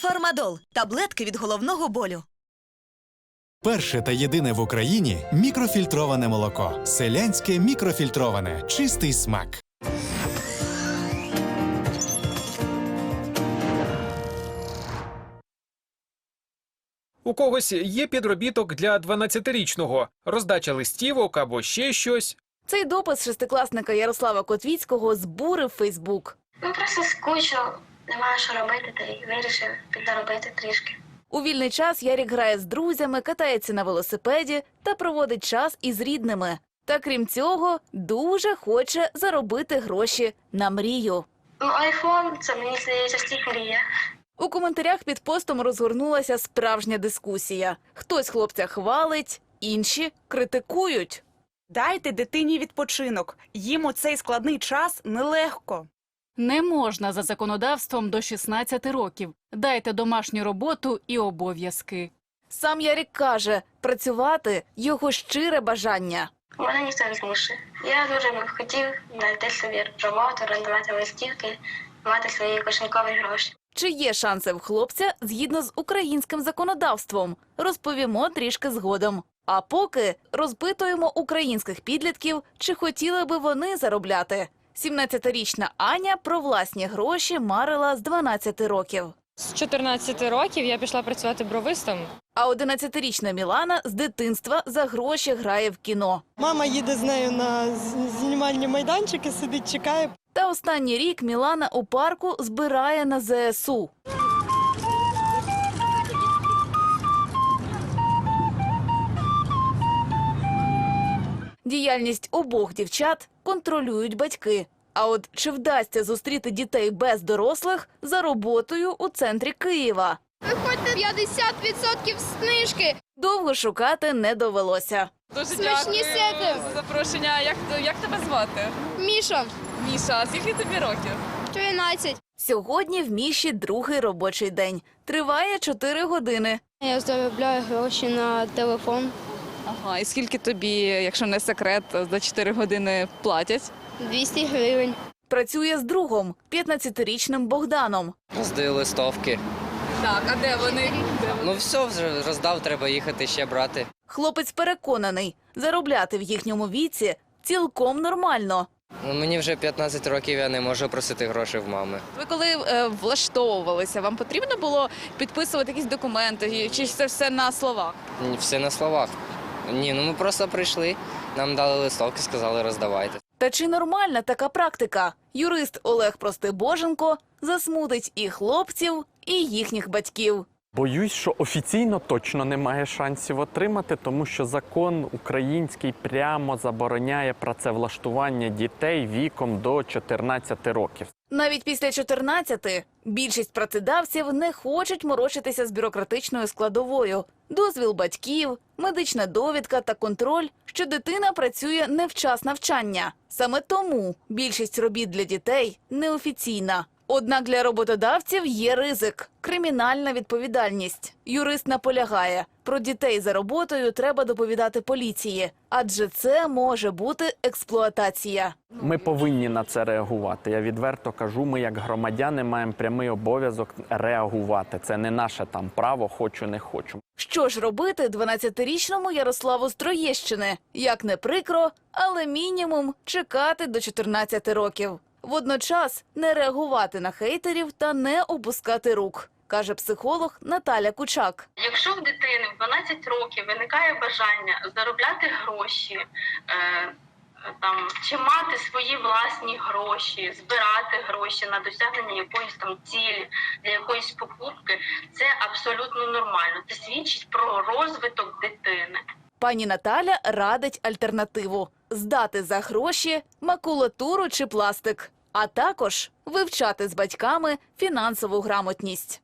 Фармадол таблетки від головного болю. Перше та єдине в Україні мікрофільтроване молоко. Селянське мікрофільтроване. Чистий смак. У когось є підробіток для 12-річного, роздача листівок або ще щось. Цей допис шестикласника Ярослава Котвіцького збурив Фейсбук. Ну просто скучно, немає що робити, та й вирішив підзаробити трішки. У вільний час Ярік грає з друзями, катається на велосипеді та проводить час із рідними. Та крім цього, дуже хоче заробити гроші на мрію. Ну, айфон це мені здається всіх мрія. У коментарях під постом розгорнулася справжня дискусія. Хтось хлопця хвалить, інші критикують. Дайте дитині відпочинок. Їм у цей складний час нелегко. Не можна за законодавством до 16 років. Дайте домашню роботу і обов'язки. Сам Ярік каже, працювати його щире бажання. Мене ніхто не змушує. Я дуже б хотів знайти собі роботу, орендувати листівки, мати свої кошелькові гроші. Чи є шанси в хлопця згідно з українським законодавством? Розповімо трішки згодом. А поки розпитуємо українських підлітків, чи хотіли би вони заробляти. 17-річна Аня про власні гроші марила з 12 років. З 14 років я пішла працювати бровистом. А 11-річна Мілана з дитинства за гроші грає в кіно. Мама їде з нею на знімальні майданчики, сидить, чекає. Та останній рік Мілана у парку збирає на ЗСУ. Діяльність обох дівчат контролюють батьки. А от чи вдасться зустріти дітей без дорослих за роботою у центрі Києва? Виходьте 50% знижки. Довго шукати не довелося. Дуже Смачні сети. за запрошення. Як, як тебе звати? Міша, Міша, а скільки тобі років? 13. Сьогодні в Міші другий робочий день. Триває 4 години. Я заробляю гроші на телефон. Ага, і скільки тобі, якщо не секрет, за 4 години платять? 200 гривень. Працює з другом, 15-річним Богданом. Роздаю листовки. Так, а де вони? Ну все, вже роздав, треба їхати ще брати. Хлопець переконаний, заробляти в їхньому віці цілком нормально. Ну, мені вже 15 років, я не можу просити грошей в мами. Ви коли е, влаштовувалися, вам потрібно було підписувати якісь документи, чи це все на словах? Все на словах. Ні, ну ми просто прийшли, нам дали листовки, сказали роздавайте. Та чи нормальна така практика? Юрист Олег Простибоженко засмутить і хлопців, і їхніх батьків. Боюсь, що офіційно точно немає шансів отримати, тому що закон український прямо забороняє працевлаштування дітей віком до 14 років. Навіть після 14 більшість працедавців не хочуть морочитися з бюрократичною складовою. Дозвіл батьків, медична довідка та контроль, що дитина працює не в час навчання. Саме тому більшість робіт для дітей неофіційна. Однак для роботодавців є ризик кримінальна відповідальність. Юрист наполягає, про дітей за роботою треба доповідати поліції, адже це може бути експлуатація. Ми повинні на це реагувати. Я відверто кажу, ми як громадяни маємо прямий обов'язок реагувати. Це не наше там право, хочу, не хочу. Що ж робити 12-річному Ярославу з Троєщини? Як не прикро, але мінімум чекати до 14 років. Водночас не реагувати на хейтерів та не опускати рук, каже психолог Наталя Кучак. Якщо в дитини в 12 років виникає бажання заробляти гроші, е, там чи мати свої власні гроші, збирати гроші на досягнення якоїсь там цілі для якоїсь покупки, це абсолютно нормально. Це свідчить про розвиток дитини. Пані Наталя радить альтернативу здати за гроші макулатуру чи пластик, а також вивчати з батьками фінансову грамотність.